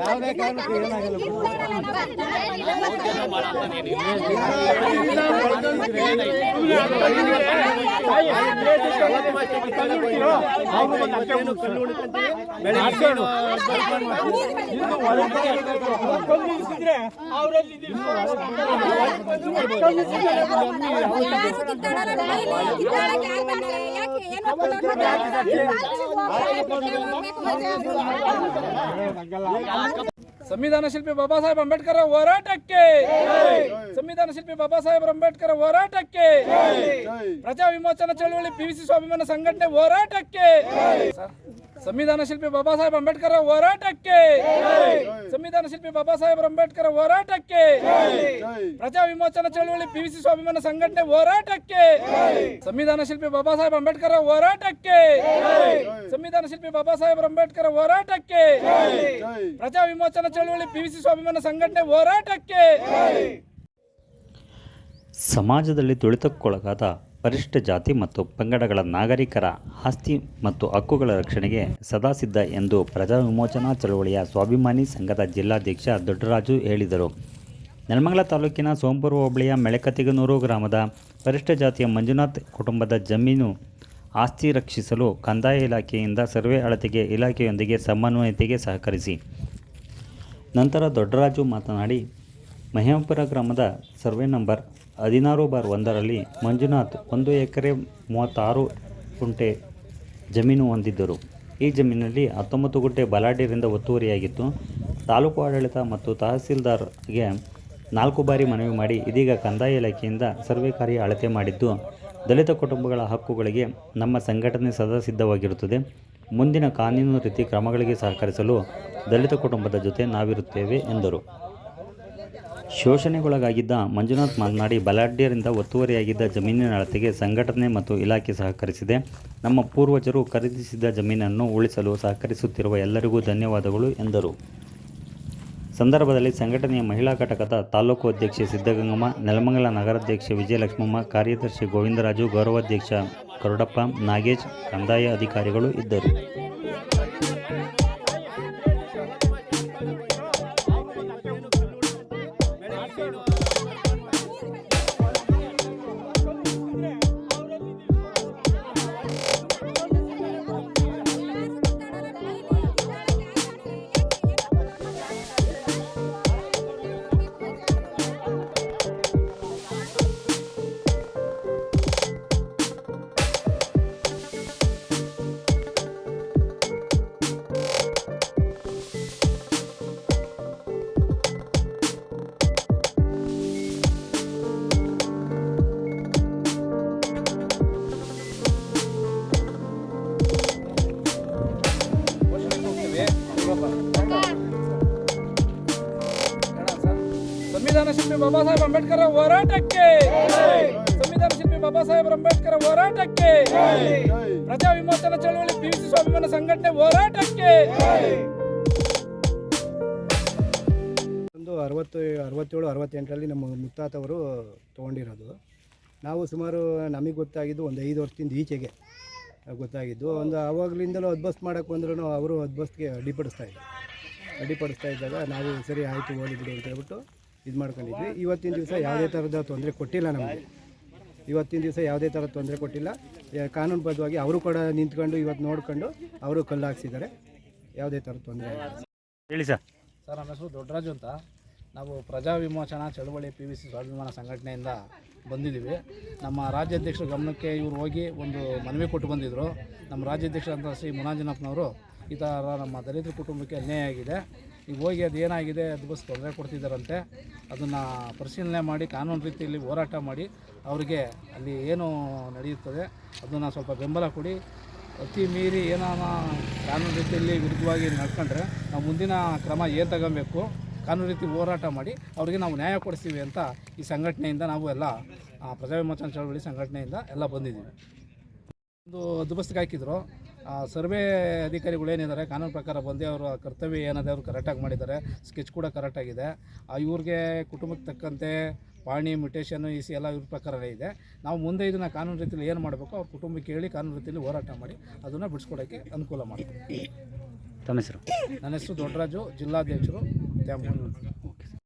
ಯಾವುದೇ ಕಾರಣಕ್ಕೂ ಏನಾಗಲ್ಲ. ಸಂವಿಧಾನ ಶಿಲ್ಪಿ ಬಾಬಾ ಸಾಹೇಬ್ ಅಂಬೇಡ್ಕರ್ ಹೋರಾಟಕ್ಕೆ ಸಂವಿಧಾನ ಶಿಲ್ಪಿ ಬಾಬಾ ಸಾಹೇಬ್ ಅಂಬೇಡ್ಕರ್ ಹೋರಾಟಕ್ಕೆ ಪ್ರಜಾ ವಿಮೋಚನಾ ಚಳವಳಿ ಪಿವಿಸಿ ಸ್ವಾಭಿಮಾನ ಸಂಘಟನೆ ಹೋರಾಟಕ್ಕೆ ಸಂವಿಧಾನ ಶಿಲ್ಪಿ ಬಾಬಾ ಸಾಹೇಬ್ ಅಂಬೇಡ್ಕರ್ ಹೋರಾಟಕ್ಕೆ ಸಂವಿಧಾನ ಶಿಲ್ಪಿ ಬಾಬಾ ಸಾಹೇಬ್ ಅಂಬೇಡ್ಕರ್ ಹೋರಾಟಕ್ಕೆ. ಪ್ರಜಾ ವಿಮೋಚನಾ ಚಳವಳಿ ಪಿವಿಸಿ ಸ್ವಾಭಿಮಾನ ಸಂಘಟನೆ ಹೋರಾಟಕ್ಕೆ. ಸಂವಿಧಾನ ಶಿಲ್ಪಿ ಬಾಬಾ ಸಾಹೇಬ್ ಅಂಬೇಡ್ಕರ್ ಹೋರಾಟಕ್ಕೆ. ಸಂವಿಧಾನ ಶಿಲ್ಪಿ ಬಾಬಾ ಸಾಹೇಬ್ ಅಂಬೇಡ್ಕರ್ ಹೋರಾಟಕ್ಕೆ. ಪ್ರಜಾ ವಿಮೋಚನಾ ಚಳವಳಿ ಪಿವಿಸಿ ಸ್ವಾಭಿಮಾನ ಸಂಘಟನೆ ಹೋರಾಟಕ್ಕೆ. ಸಮಾಜದಲ್ಲಿ ತುಳಿತಕ್ಕೊಳಗಾದ ಪರಿಶಿಷ್ಟ ಜಾತಿ ಮತ್ತು ಪಂಗಡಗಳ ನಾಗರಿಕರ ಆಸ್ತಿ ಮತ್ತು ಹಕ್ಕುಗಳ ರಕ್ಷಣೆಗೆ ಸದಾ ಸಿದ್ಧ ಎಂದು ಪ್ರಜಾ ವಿಮೋಚನಾ ಚಳವಳಿಯ ಸ್ವಾಭಿಮಾನಿ ಸಂಘದ ಜಿಲ್ಲಾಧ್ಯಕ್ಷ ದೊಡ್ಡರಾಜು ಹೇಳಿದರು. ನೆಲಮಂಗಲ ತಾಲೂಕಿನ ಸೋಂಪುರ ಹೋಬಳಿಯ ಮೆಳೆಕತಿಗನೂರು ಗ್ರಾಮದ ಪರಿಶಿಷ್ಟ ಜಾತಿಯ ಮಂಜುನಾಥ್ ಕುಟುಂಬದ ಜಮೀನು ಆಸ್ತಿ ರಕ್ಷಿಸಲು ಕಂದಾಯ ಇಲಾಖೆಯಿಂದ ಸರ್ವೆ ಅಳತೆಗೆ ಇಲಾಖೆಯೊಂದಿಗೆ ಸಮನ್ವಯತೆಗೆ ಸಹಕರಿಸಿ. ನಂತರ ದೊಡ್ಡರಾಜು ಮಾತನಾಡಿ ಮಹೇಂಪುರ ಗ್ರಾಮದ ಸರ್ವೆ ನಂಬರ್ ಹದಿನಾರು ಬಾರ್ ಒಂದರಲ್ಲಿ ಮಂಜುನಾಥ್ ಒಂದು ಎಕರೆ ಮೂವತ್ತಾರು ಗುಂಟೆ ಜಮೀನು ಹೊಂದಿದ್ದರು. ಈ ಜಮೀನಿನಲ್ಲಿ ಹತ್ತೊಂಬತ್ತು ಗುಂಟೆ ಬಲಾಢ್ಯರಿಂದ ಒತ್ತುವರಿಯಾಗಿತ್ತು. ತಾಲೂಕು ಆಡಳಿತ ಮತ್ತು ತಹಸೀಲ್ದಾರ್ಗೆ ನಾಲ್ಕು ಬಾರಿ ಮನವಿ ಮಾಡಿ ಇದೀಗ ಕಂದಾಯ ಇಲಾಖೆಯಿಂದ ಸರ್ವೆ ಕಾರ್ಯ ಅಳತೆ ಮಾಡಿದ್ದು, ದಲಿತ ಕುಟುಂಬಗಳ ಹಕ್ಕುಗಳಿಗೆ ನಮ್ಮ ಸಂಘಟನೆ ಸದಾ ಸಿದ್ಧವಾಗಿರುತ್ತದೆ. ಮುಂದಿನ ಕಾನೂನು ರೀತಿ ಕ್ರಮಗಳಿಗೆ ಸಹಕರಿಸಲು ದಲಿತ ಕುಟುಂಬದ ಜೊತೆ ನಾವಿರುತ್ತೇವೆ ಎಂದರು. ಶೋಷಣೆಗೊಳಗಾಗಿದ್ದ ಮಂಜುನಾಥ್ ಮಾತನಾಡಿ, ಬಲಾಢ್ಯರಿಂದ ಒತ್ತುವರಿಯಾಗಿದ್ದ ಜಮೀನಿನ ಅಳತೆಗೆ ಸಂಘಟನೆ ಮತ್ತು ಇಲಾಖೆ ಸಹಕರಿಸಿದೆ. ನಮ್ಮ ಪೂರ್ವಜರು ಖರೀದಿಸಿದ ಜಮೀನನ್ನು ಉಳಿಸಲು ಸಹಕರಿಸುತ್ತಿರುವ ಎಲ್ಲರಿಗೂ ಧನ್ಯವಾದಗಳು ಎಂದರು. ಸಂದರ್ಭದಲ್ಲಿ ಸಂಘಟನೆಯ ಮಹಿಳಾ ಘಟಕದ ತಾಲೂಕು ಅಧ್ಯಕ್ಷೆ ಸಿದ್ದಗಂಗಮ್ಮ, ನೆಲಮಂಗಲ ನಗರಾಧ್ಯಕ್ಷೆ ವಿಜಯಲಕ್ಷ್ಮಮ್ಮ, ಕಾರ್ಯದರ್ಶಿ ಗೋವಿಂದರಾಜು, ಗೌರವಾಧ್ಯಕ್ಷ ಕರುಡಪ್ಪ ನಾಗೇಶ್, ಕಂದಾಯ ಅಧಿಕಾರಿಗಳು ಇದ್ದರು. ಸಂವಿಧಾನ ಶಿಲ್ಪಿ ಬಾಬಾ ಸಾಹೇಬ್ ಅಂಬೇಡ್ಕರ್ ಹೋರಾಟಕ್ಕೆ. ಸಂವಿಧಾನ ಶಿಲ್ಪಿ ಬಾಬಾ ಸಾಹೇಬ್ ಅಂಬೇಡ್ಕರ್ ಹೋರಾಟಕ್ಕೆ. ಪ್ರಜಾ ವಿಮೋಚನಾ ಚಳವಳಿ ಪಿವಿಸಿ ಸ್ವಾಭಿಮಾನ ಸಂಘಟನೆ ಹೋರಾಟಕ್ಕೆ. ಒಂದು ಅರವತ್ತು, ಅರವತ್ತೇಳು, ಅರವತ್ತೆಂಟರಲ್ಲಿ ನಮ್ಮ ಮುತ್ತಾತವರು ತೊಗೊಂಡಿರೋದು. ನಾವು ಸುಮಾರು ನಮಗೆ ಗೊತ್ತಾಗಿದ್ದು ಒಂದು ಐದು ವರ್ಷದಿಂದ ಈಚೆಗೆ ಗೊತ್ತಾಗಿದ್ದು. ಒಂದು ಆವಾಗಲಿಂದಲೂ ಅದ್ಬಸ್ ಮಾಡೋಕ್ಕೆ ಬಂದ್ರೂ ಅವರು ಅದ್ಬಸ್ಗೆ ಅಡ್ಡಿಪಡಿಸ್ತಾ ಇದ್ದರು. ಅಡ್ಡಿಪಡಿಸ್ತಾ ಇದ್ದಾಗ ನಾವು ಸರಿ ಆಯಿತು ಹೋಗಿ ಬಿಡು ಅಂತ ಹೇಳ್ಬಿಟ್ಟು ಇದು ಮಾಡ್ಕೊಂಡಿದ್ವಿ. ಇವತ್ತಿನ ದಿವಸ ಯಾವುದೇ ಥರದ ತೊಂದರೆ ಕೊಟ್ಟಿಲ್ಲ ನಮಗೆ. ಇವತ್ತಿನ ದಿವಸ ಯಾವುದೇ ಥರ ತೊಂದರೆ ಕೊಟ್ಟಿಲ್ಲ. ಕಾನೂನುಬದ್ಧವಾಗಿ ಅವರು ಕೂಡ ನಿಂತ್ಕೊಂಡು ಇವತ್ತು ನೋಡ್ಕೊಂಡು ಅವರು ಕಲ್ಲು ಹಾಕ್ಸಿದ್ದಾರೆ. ಯಾವುದೇ ಥರದ ತೊಂದರೆ ಹೇಳಿ ಸರ್. ಸರ್ ನಮ್ಮ ಹೆಸರು ದೊಡ್ಡರಾಜು ಅಂತ. ನಾವು ಪ್ರಜಾ ವಿಮೋಚನಾ ಚಳುವಳಿ ಪಿ ವಿ ಸಿ ಸ್ವಾಭಿಮಾನ ಸಂಘಟನೆಯಿಂದ ಬಂದಿದ್ದೀವಿ. ನಮ್ಮ ರಾಜ್ಯಾಧ್ಯಕ್ಷರ ಗಮನಕ್ಕೆ ಇವರು ಹೋಗಿ ಒಂದು ಮನವಿ ಕೊಟ್ಟು ಬಂದಿದ್ದರು ನಮ್ಮ ರಾಜ್ಯಾಧ್ಯಕ್ಷರಂತ ಶ್ರೀ ಮುನಾಂಜನಪ್ಪನವರು ಈ ಥರ ನಮ್ಮ ದಲಿತ ಕುಟುಂಬಕ್ಕೆ ಅನ್ಯಾಯ ಆಗಿದೆ. ಈಗ ಹೋಗಿ ಅದು ಏನಾಗಿದೆ ಅದು ಬಸ್ ತೊಂದರೆ ಕೊಡ್ತಿದ್ದಾರಂತೆ ಅದನ್ನು ಪರಿಶೀಲನೆ ಮಾಡಿ ಕಾನೂನು ರೀತಿಯಲ್ಲಿ ಹೋರಾಟ ಮಾಡಿ ಅವರಿಗೆ ಅಲ್ಲಿ ಏನು ನಡೆಯುತ್ತದೆ ಅದನ್ನು ಸ್ವಲ್ಪ ಬೆಂಬಲ ಕೊಡಿ. ಅತಿ ಮೀರಿ ಏನಾನ ಕಾನೂನು ರೀತಿಯಲ್ಲಿ ವಿರುದ್ಧವಾಗಿ ನಡ್ಕೊಂಡ್ರೆ ನಾವು ಮುಂದಿನ ಕ್ರಮ ಏನು ತಗೊಬೇಕು ಕಾನೂನು ರೀತಿ ಹೋರಾಟ ಮಾಡಿ ಅವರಿಗೆ ನಾವು ನ್ಯಾಯ ಕೊಡಿಸ್ತೀವಿ ಅಂತ ಈ ಸಂಘಟನೆಯಿಂದ ನಾವು ಎಲ್ಲ ಆ, ಪ್ರಜಾ ವಿಮೋಚನಾ ಚಳವಳಿ ಸಂಘಟನೆಯಿಂದ ಎಲ್ಲ ಬಂದಿದ್ದೀವಿ. ಒಂದು ಅದ್ಬಸ್ತಿಗೆ ಹಾಕಿದ್ರು. ಸರ್ವೆ ಅಧಿಕಾರಿಗಳು ಏನಿದ್ದಾರೆ ಕಾನೂನು ಪ್ರಕಾರ ಬಂದು ಅವರು ಕರ್ತವ್ಯ ಏನಿದೆ ಅವರು ಕರೆಕ್ಟಾಗಿ ಮಾಡಿದ್ದಾರೆ. ಸ್ಕೆಚ್ ಕೂಡ ಕರೆಕ್ಟಾಗಿದೆ ಆ ಇವ್ರಿಗೆ ಕುಟುಂಬಕ್ಕೆ ತಕ್ಕಂತೆ ಪಾಣಿ ಮ್ಯುಟೇಷನ್ ಈ ಸಿ ಎಲ್ಲ ಇವ್ರ ಪ್ರಕಾರವೇ ಇದೆ. ನಾವು ಮುಂದೆ ಇದನ್ನು ಕಾನೂನು ರೀತಿಯಲ್ಲಿ ಏನು ಮಾಡಬೇಕು ಅವ್ರ ಕುಟುಂಬಕ್ಕೆ ಹೇಳಿ ಕಾನೂನು ರೀತಿಯಲ್ಲಿ ಹೋರಾಟ ಮಾಡಿ ಅದನ್ನು ಬಿಡಿಸ್ಕೊಡೋಕ್ಕೆ ಅನುಕೂಲ ಮಾಡ್ತೀವಿ. ತಮ್ಮ ಹೆಸರು? ನನ್ನ ಹೆಸರು ದೊಡ್ಡರಾಜು ಜಿಲ್ಲಾಧ್ಯಕ್ಷರು ತ್ಯಾಮೂರು.